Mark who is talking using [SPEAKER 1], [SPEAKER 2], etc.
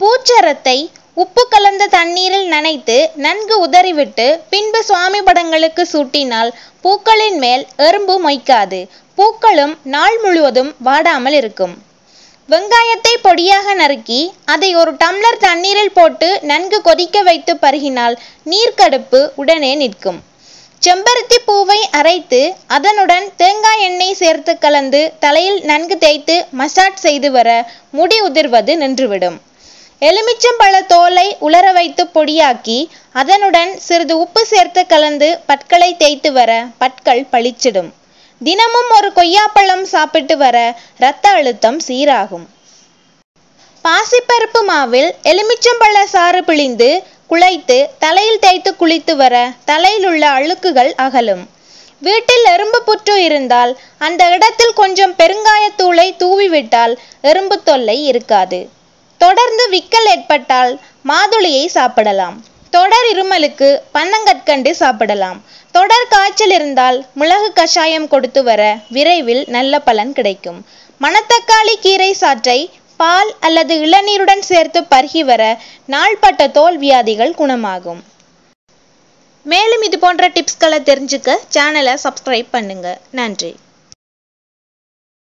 [SPEAKER 1] பூச்சரத்தை உப்பு கலந்த தண்ணீரில் நனைத்து நன்கு உதறிவிட்டு பின்பு சுவாமி படங்களுக்கு சூட்டினால் பூக்களின் மேல் எறும்பு மொய்க்காது. பூக்களும் நாள் முழுவதும் வாடாமல் இருக்கும். வெங்காயத்தை பொடியாக நறுக்கி அதை ஒரு டம்ளர் தண்ணீரில் போட்டு நன்கு கொதிக்க வைத்து பருகினால் நீர்க்கடுப்பு உடனே நிற்கும். செம்பருத்தி பூவை அரைத்து அதனுடன் தேங்காய் எண்ணெய் சேர்த்து கலந்து தலையில் நன்கு தேய்த்து மசாஜ் செய்து வர முடி உதிர்வது நின்றுவிடும். எலுமிச்சம்பழ தோலை உலர வைத்து பொடியாக்கி அதனுடன் சிறிது உப்பு சேர்த்து கலந்து பற்களை தேய்த்து வர பற்கள் பளிச்சிடும். தினமும் ஒரு கொய்யாப்பழம் சாப்பிட்டு வர இரத்த அழுத்தம் சீராகும். பாசிப்பருப்பு மாவில் எலுமிச்சம்பழ சாறு பிழிந்து குழைத்து தலையில் தேய்த்து குளித்து வர தலையில் உள்ள அழுக்குகள் அகலும். வீட்டில் எறும்பு புற்று இருந்தால் அந்த இடத்தில் கொஞ்சம் பெருங்காயத்தூளை தூவிவிட்டால் எறும்பு தொல்லை இருக்காது. தொடர்ந்து விக்கல் ஏற்பட்டால் மாதுளையை சாப்பிடலாம். தொடர் இருமலுக்கு பன்னங்கற்கண்டு சாப்பிடலாம். தொடர் காய்ச்சல் இருந்தால் மிளகு கஷாயம் கொடுத்து வர விரைவில் நல்ல பலன் கிடைக்கும். மணத்தக்காளி கீரை சாற்றை பால் அல்லது இளநீருடன் சேர்த்து பருகி வர நாள்பட்ட தோல் வியாதிகள் குணமாகும். மேலும் இது போன்ற டிப்ஸ்களை தெரிஞ்சுக்க சேனலை சப்ஸ்கிரைப் பண்ணுங்க. நன்றி.